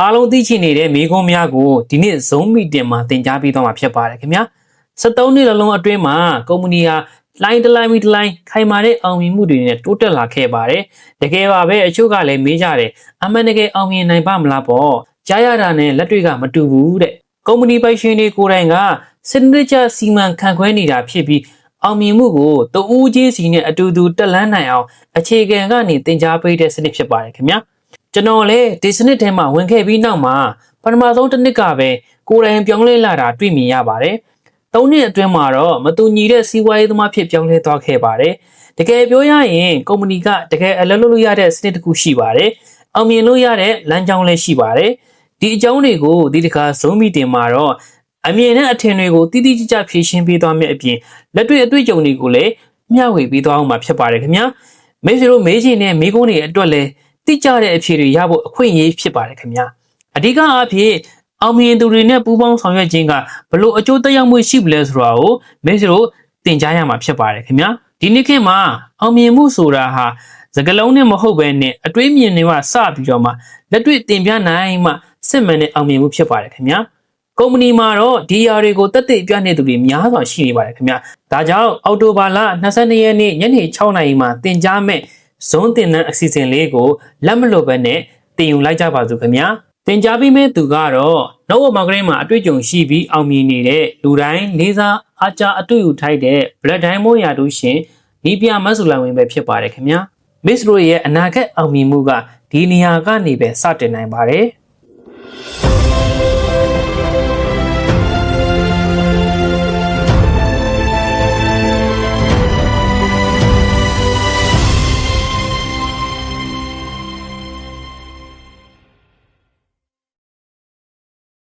အားလုံးသိချင်နေတဲ့မိကုံးများကိုဒီနေ့ Zoom meeting မှာသင်ကြားပေးသွားမှာဖြစ်ပါတယ်ခင်ဗျာ73နှစ်လုံးလုံးအတွင်းမှာကုမ္ပဏီဟာလိုင်းတစ်လိုင်းမီတစ်လိုင်းခိုင်မာတဲ့အောင်မြင်မှုတွေနဲ့တိုးတက်လာခဲ့ပါတယ်တကယ်ပါပဲအချို့ကလည်းမေးကြတယ်အမှန်တကယ်အောင်မြင်နိုင်ပါမလားပေါ့ကြားရတာနဲ့လက်တွေကမတူဘူးတဲ့ကုမ္ပဏီပိုင်ရှင်တွေကိုယ်တိုင်ကစနစ်ကျစီမံခန့်ခွဲနေတာဖြစ်ပြီးအောင်မြင်မှုကိုတဦးချင်းစီနဲ့အတူတူတက်လှမ်းနိုင်အောင်အခြေခံကနေသင်ကြားပေးတဲ့စနစ်ဖြစ်ပါတယ်ခင်ဗျာ ကျွန်တော်လည်းဒီစနစ်ထဲမှာဝင်ခဲ့ပြီးနောက်မှာပထမဆုံးတစ်နှစ်ကပဲကိုယ်တိုင်ပြောင်းလဲလာတာတွေ့မြင်ရပါတယ်။သုံးနှစ်အတွင်းမှာတော့မတူညီတဲ့စီးပွားရေးသမားဖြစ်ပြောင်းလဲသွားခဲ့ပါတယ်။တကယ်ပြောရရင်ကုမ္ပဏီကတကယ်အလုပ်လုပ်လို့ရတဲ့စနစ်တစ်ခုရှိပါတယ်။အောင်မြင်လို့ရတဲ့လမ်းကြောင်းလည်းရှိပါတယ်။ဒီအကြောင်းတွေကိုဒီတစ်ခါ Zoom meeting မှာတော့အမြင်နဲ့အထင်တွေကိုတိတိကျကျဖြေရှင်းပေးသွားမယ့်အပြင်လက်တွေ့အတွေ့အကြုံတွေကိုလည်းမျှဝေပေးသွားအောင်မှာဖြစ်ပါတယ်ခင်ဗျာ။မိတ်ဆွေတို့မေးချင်တဲ့မိကုန်းတွေအတွက်လည်း တိကျတဲ့အဖြေတွေရဖို့အခွင့်အရေးဖြစ်ပါတယ်ခင်ဗျာအဓိကအားဖြင့်အောင်မြင်သူတွေနဲ့ပူးပေါင်းဆောင်ရွက်ခြင်းကဘလို့အကျိုးသက်ရောက်မှုရှိပလဲဆိုတာကိုမင်းတို့သင်ကြားရမှာဖြစ်ပါတယ်ခင်ဗျာဒီနေ့ခေတ်မှာအောင်မြင်မှုဆိုတာဟာစကလုံးနဲ့မဟုတ်ဘဲနဲ့အတွေးမြင်တွေကစပြီးတော့မှလက်တွေ့သင်ပြနိုင်မှစစ်မှန်တဲ့အောင်မြင်မှုဖြစ်ပါတယ်ခင်ဗျာကုမ္ပဏီမှာတော့ဒီယာတွေကိုတက်တက်ပြနေသူတွေများစွာရှိနေပါတယ်ခင်ဗျာဒါကြောင့်အော်တိုဘာလ22ရက်နေ့ညနေ6နာရီမှာတင် जा မဲ့ ဇွန်းတင်တဲ့အစီအစဉ်လေးကိုလက်မလွတ်ဘဲနဲ့တင်ယူလိုက်ကြပါစို့ခင်ဗျာတင် जा ပြီးမဲ့သူကတော့နော့ဝမာဂရင်းမှာအတွေ့အကြုံရှိပြီးအောင်မြင်နေတဲ့လူတိုင်းလေးစားအားကြအတွေ့အကြုံထိုက်တဲ့ Black Diamond ရာထူးရှင်နီးပြမတ်ဆူလိုင်ဝင်ပဲဖြစ်ပါတယ်ခင်ဗျာ Miss Ro ရဲ့အနာဂတ်အောင်မြင်မှုကဒီနေရာကနေပဲစတင်နိုင်ပါတယ်